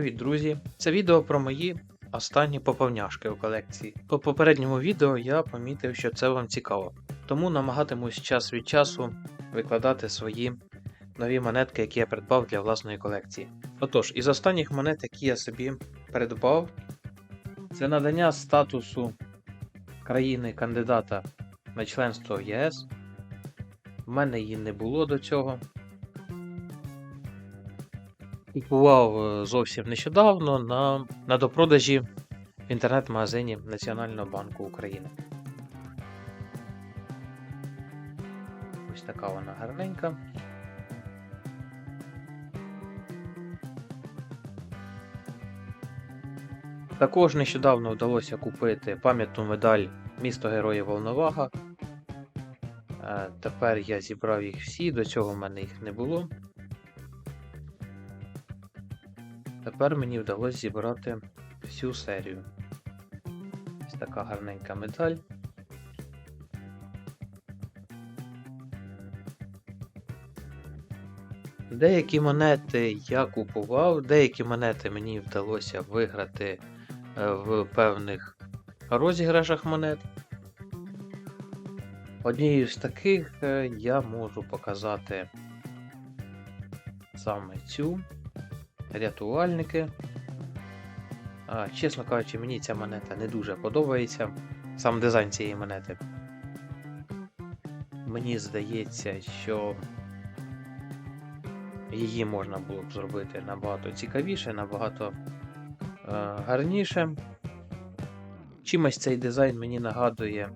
Привіт, друзі! Це відео про мої останні поповняшки у колекції. По попередньому відео я помітив, що це вам цікаво, тому намагатимусь час від часу викладати свої нові монетки, які я придбав для власної колекції. Отож, із останніх монет, які я собі придбав, це надання статусу країни-кандидата на членство в ЄС. В мене її не було до цього. Купував е, зовсім нещодавно на, на допродажі в інтернет-магазині Національного банку України. Ось така вона гарненька. Також нещодавно вдалося купити пам'ятну медаль Місто Героїв Волновага. Е, Тепер я зібрав їх всі, до цього в мене їх не було. Тепер мені вдалося зібрати всю серію. Ось така гарненька медаль. Деякі монети я купував, деякі монети мені вдалося виграти е, в певних розіграшах монет. Однією з таких е, я можу показати саме цю рятувальники. А, Чесно кажучи, мені ця монета не дуже подобається. Сам дизайн цієї монети. Мені здається, що її можна було б зробити набагато цікавіше, набагато е, гарніше. Чимось цей дизайн мені нагадує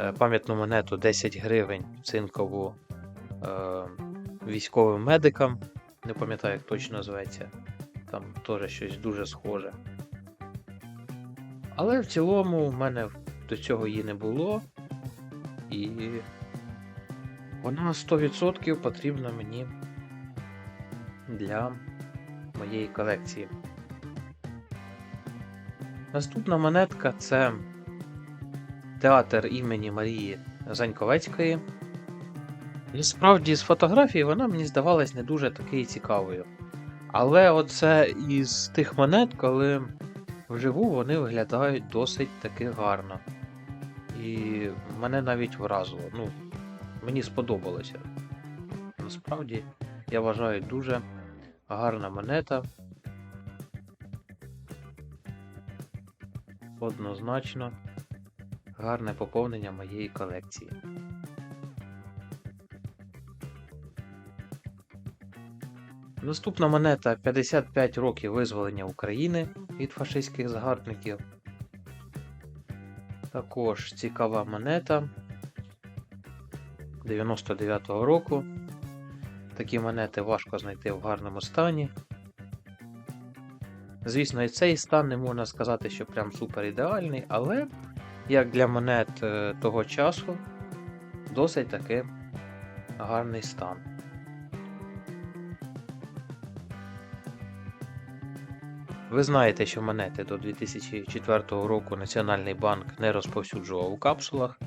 е, пам'ятну монету 10 гривень цинкову е, військовим медикам. Не пам'ятаю, як точно зветься. Там теж щось дуже схоже. Але в цілому в мене до цього її не було. І вона 100% потрібна мені для моєї колекції. Наступна монетка це театр імені Марії Заньковецької. І справді з фотографії вона мені здавалась не дуже такою цікавою. Але оце із тих монет, коли вживу вони виглядають досить таки гарно. І мене навіть вразило. Ну, мені сподобалося. Насправді, я вважаю дуже гарна монета. Однозначно гарне поповнення моєї колекції. Наступна монета 55 років визволення України від фашистських загарбників. Також цікава монета 99-го року. Такі монети важко знайти в гарному стані. Звісно, і цей стан не можна сказати, що прям супер ідеальний, але як для монет е, того часу досить таки гарний стан. Ви знаєте, що монети до 2004 року Національний банк не розповсюджував у капсулах.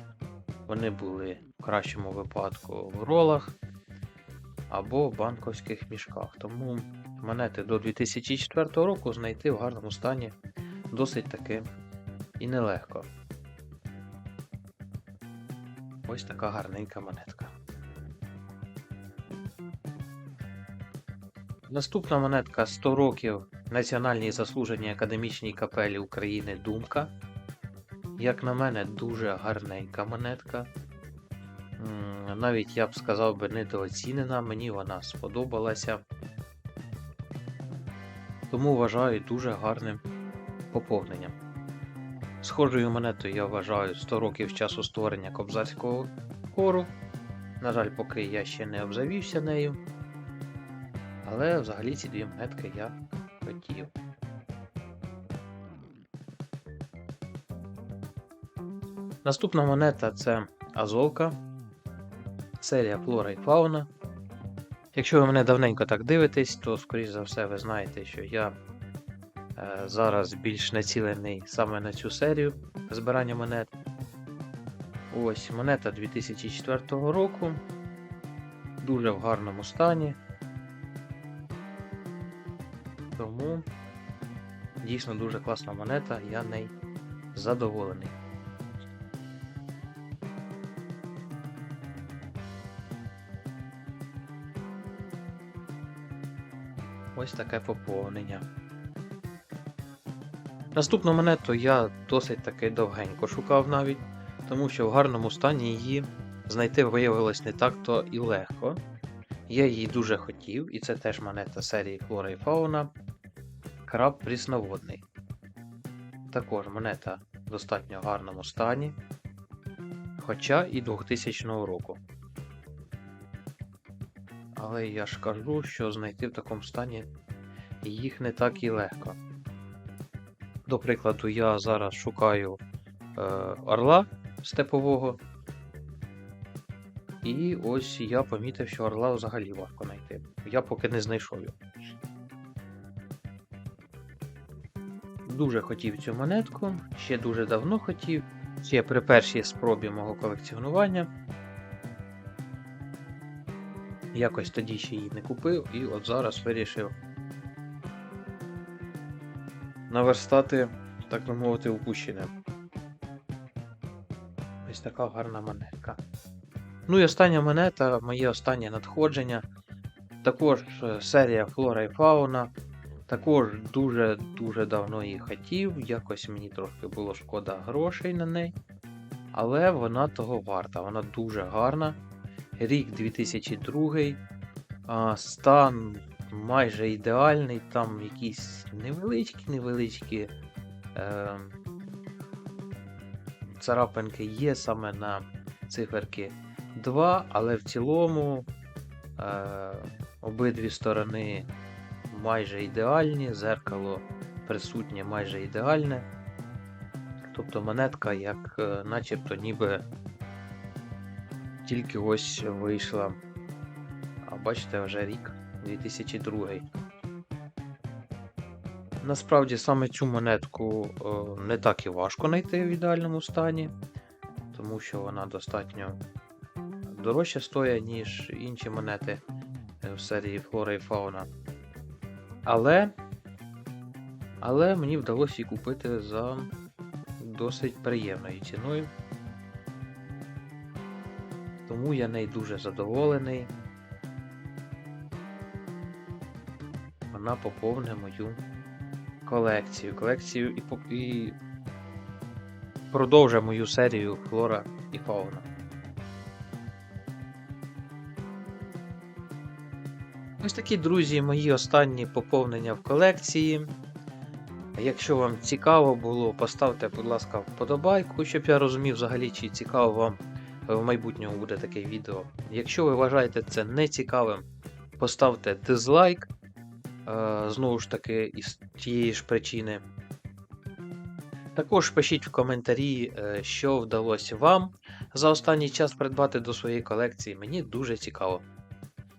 Вони були в кращому випадку в ролах або в банковських мішках. Тому монети до 2004 року знайти в гарному стані досить таки і нелегко. Ось така гарненька монетка. Наступна монетка 100 років Національній заслуженій академічній капелі України Думка. Як на мене, дуже гарненька монетка. Навіть я б сказав би недооцінена, мені вона сподобалася. Тому вважаю дуже гарним поповненням. Схожою монетою я вважаю 100 років часу створення кобзарського хору. На жаль, поки я ще не обзавівся нею. Але взагалі ці дві монетки я хотів. Наступна монета це Азовка. Серія Флора і Фауна. Якщо ви мене давненько так дивитесь, то, скоріш за все, ви знаєте, що я е, зараз більш націлений саме на цю серію збирання монет. Ось монета 2004 року. Дуже в гарному стані. Тому дійсно дуже класна монета, я нею задоволений. Ось таке поповнення. Наступну монету я досить таки довгенько шукав навіть, тому що в гарному стані її знайти виявилось не так-то і легко. Я її дуже хотів, і це теж монета серії Флора і Фауна. Краб прісноводний. Також монета в достатньо гарному стані, хоча і 2000 року. Але я ж кажу, що знайти в такому стані їх не так і легко. До прикладу, я зараз шукаю е, орла степового. І ось я помітив, що орла взагалі важко знайти. Я поки не знайшов його. Дуже хотів цю монетку, ще дуже давно хотів. Ще при першій спробі мого колекціонування. Якось тоді ще її не купив, і от зараз вирішив наверстати, так би мовити, упущене. Ось така гарна монетка. Ну і остання монета, моє останнє надходження. Також е, серія Флора і Фауна. Також дуже-дуже давно її хотів. Якось мені трохи було шкода грошей на неї. Але вона того варта. Вона дуже гарна. Рік 2002. Стан майже ідеальний. Там якісь невеличкі-невеличкі е, царапинки є саме на циферки 2, але в цілому е, обидві сторони майже ідеальні, зеркало присутнє майже ідеальне. Тобто монетка, як е, начебто ніби тільки ось вийшла. А бачите, вже рік 2002. Насправді саме цю монетку е, не так і важко знайти в ідеальному стані, тому що вона достатньо дорожче стоїть, ніж інші монети е, в серії Флора і Фауна. Але, але мені вдалося її купити за досить приємною ціною. Тому я нею дуже задоволений. Вона поповне мою колекцію. Колекцію і, і продовжує мою серію Флора і Фауна. Ось такі, друзі, мої останні поповнення в колекції. Якщо вам цікаво було, поставте, будь ласка, вподобайку, щоб я розумів взагалі, чи цікаво вам в майбутньому буде таке відео. Якщо ви вважаєте це нецікавим, поставте дизлайк. Е, Знову ж таки, із тієї ж причини. Також пишіть в коментарі, е, що вдалося вам за останній час придбати до своєї колекції. Мені дуже цікаво.